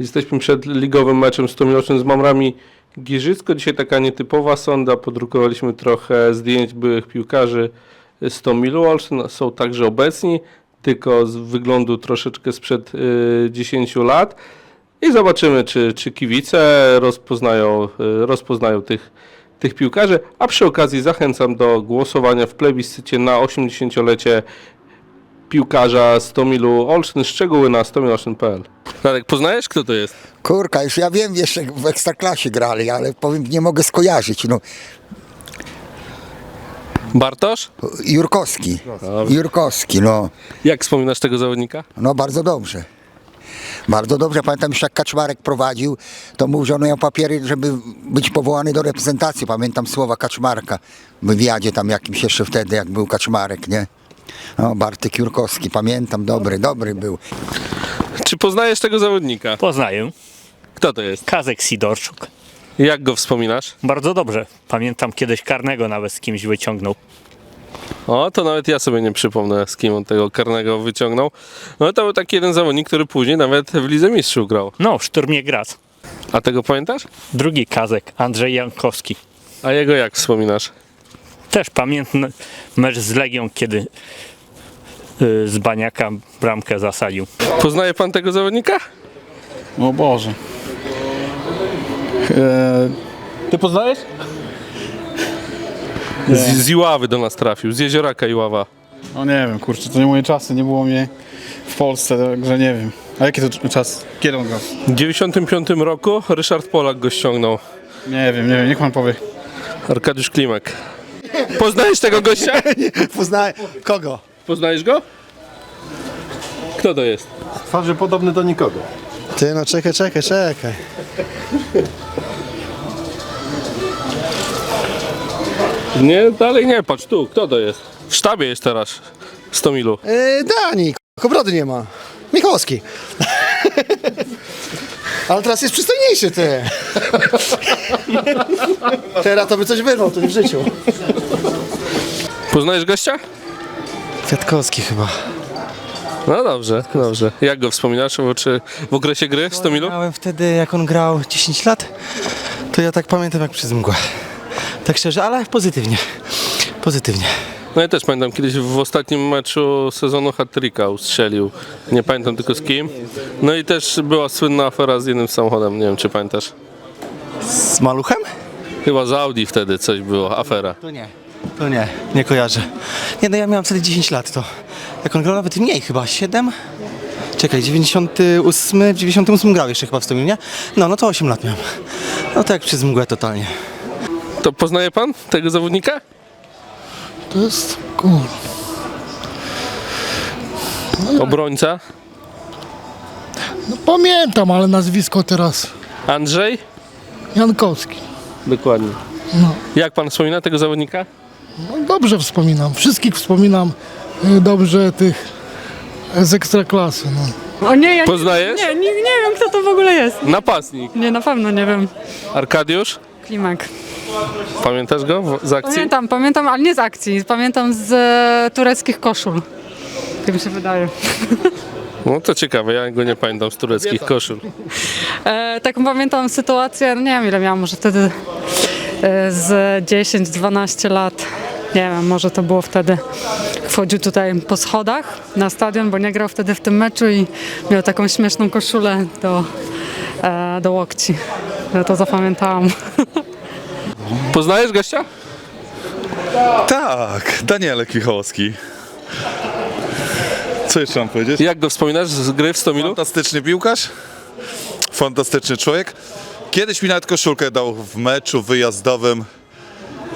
Jesteśmy przed ligowym meczem stomilocznym z Mamrami Giżycko. Dzisiaj taka nietypowa sonda. Podrukowaliśmy trochę zdjęć byłych piłkarzy z Tomilu Olsztyn. Są także obecni, tylko z wyglądu troszeczkę sprzed y, 10 lat. I zobaczymy, czy, czy kibice rozpoznają, y, rozpoznają tych, tych piłkarzy. A przy okazji zachęcam do głosowania w plebiscycie na 80-lecie piłkarza z Tomilu Olsztyn. Szczegóły na stomilolsztyn.pl. Radek, poznajesz kto to jest? Kurka, już ja wiem, jeszcze w Ekstraklasie grali, ale powiem, nie mogę skojarzyć. No, Bartosz? Jurkowski, Jurkowski, no, Jak wspominasz tego zawodnika? no bardzo dobrze. Bardzo dobrze, pamiętam jeszcze jak Kaczmarek prowadził, to mówił, że on miał papiery, żeby być powołany do reprezentacji. Pamiętam słowa Kaczmarka w wywiadzie tam jakimś jeszcze wtedy, jak był Kaczmarek, nie? No, Bartek Jurkowski, pamiętam, dobry, dobry był. Czy poznajesz tego zawodnika? Poznaję. Kto to jest? Kazek Sidorczuk. Jak go wspominasz? Bardzo dobrze. Pamiętam kiedyś karnego nawet z kimś wyciągnął. O, to nawet ja sobie nie przypomnę, z kim on tego karnego wyciągnął. No to był taki jeden zawodnik, który później nawet w Lidze Mistrzów grał. No, w Szturmie Graz. A tego pamiętasz? Drugi Kazek, Andrzej Jankowski. A jego jak wspominasz? Też pamiętny mecz z Legią, kiedy y, z Baniaka bramkę zasadził. Poznaje pan tego zawodnika? O Boże. Eee, ty poznajesz? Z, z Iławy do nas trafił, z Jezioraka Iława. O nie wiem, kurczę, to nie moje czasy, nie było mnie w Polsce, także nie wiem. A jaki to cz- czas? Kiedy on grał? W 95 roku Ryszard Polak go ściągnął. Nie wiem, nie wiem, niech pan powie. Arkadiusz Klimek. Poznajesz tego gościa? Poznaję. Kogo? Poznajesz go? Kto to jest? twarzy podobny do nikogo. Ty no czekaj, czekaj, czekaj. Nie, dalej nie, patrz tu, kto to jest? W sztabie jest teraz, z Tomilu. Yy, Dani, k- obrody nie ma. Michałowski. Ale teraz jest przystojniejszy ty. Teraz to by coś wyrwał, nie w życiu. Poznajesz gościa? Kwiatkowski chyba. No dobrze, dobrze. Jak go wspominasz, bo czy w okresie gry w Stomilu? Grałem wtedy, jak on grał 10 lat, to ja tak pamiętam jak przez mgłę. Tak szczerze, ale pozytywnie. Pozytywnie. No ja też pamiętam, kiedyś w ostatnim meczu sezonu hat-tricka ustrzelił. Nie pamiętam tylko z kim. No i też była słynna afera z jednym samochodem, nie wiem czy pamiętasz. Z maluchem? Chyba z Audi wtedy coś było, afera. To nie. To nie, nie kojarzę. Nie, no ja miałem wtedy 10 lat, to jak on grał nawet mniej chyba, 7? Czekaj, 98, w 98 grał jeszcze chyba w Stomilu, nie? No, no to 8 lat miałem. No tak przez mgłę totalnie. To poznaje pan tego zawodnika? To jest kur... Obrońca? No pamiętam, ale nazwisko teraz Andrzej? Jankowski. Dokładnie. No. Jak pan wspomina tego zawodnika? No dobrze wspominam. Wszystkich wspominam y, dobrze tych z ekstraklasy. No. O nie, ja Poznajesz? nie, nie, nie wiem kto to w ogóle jest. Napastnik. Nie, na pewno nie wiem. Arkadiusz? Klimak. Pamiętasz go w- z akcji? Pamiętam, pamiętam, ale nie z akcji. Pamiętam z e, tureckich koszul. Tak mi się wydaje. No to ciekawe, ja go nie pamiętam z tureckich koszul. E, taką pamiętam sytuację, no nie wiem ile miałam, może wtedy e, z 10-12 lat. Nie wiem, może to było wtedy. Wchodził tutaj po schodach na stadion, bo nie grał wtedy w tym meczu i miał taką śmieszną koszulę do, e, do łokci. Ja to zapamiętałam. Poznajesz gościa? Tak, Danielek Michałowski. Co jeszcze mam powiedzieć? Jak go wspominasz z gry w Stomilu? Fantastyczny piłkarz, fantastyczny człowiek. Kiedyś mi nawet koszulkę dał w meczu wyjazdowym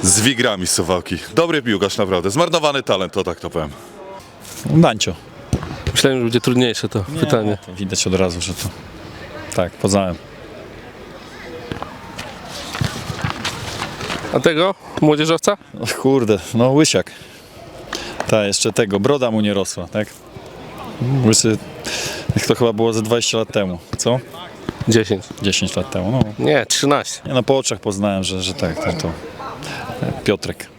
z Wigrami z Suwałki. Dobry piłkarz naprawdę, zmarnowany talent, to tak to powiem. Dancio. Myślałem, że będzie trudniejsze to pytanie. To widać od razu, że to. Tak, poznałem. A tego? Młodzieżowca? O, kurde, no łysiak. Ta, jeszcze tego, broda mu nie rosła, tak? Łysy, jak to chyba było ze 20 lat temu, co? 10. 10 lat temu, no. Nie, 13. Nie, no po oczach poznałem, że, że tak, to, to Piotrek.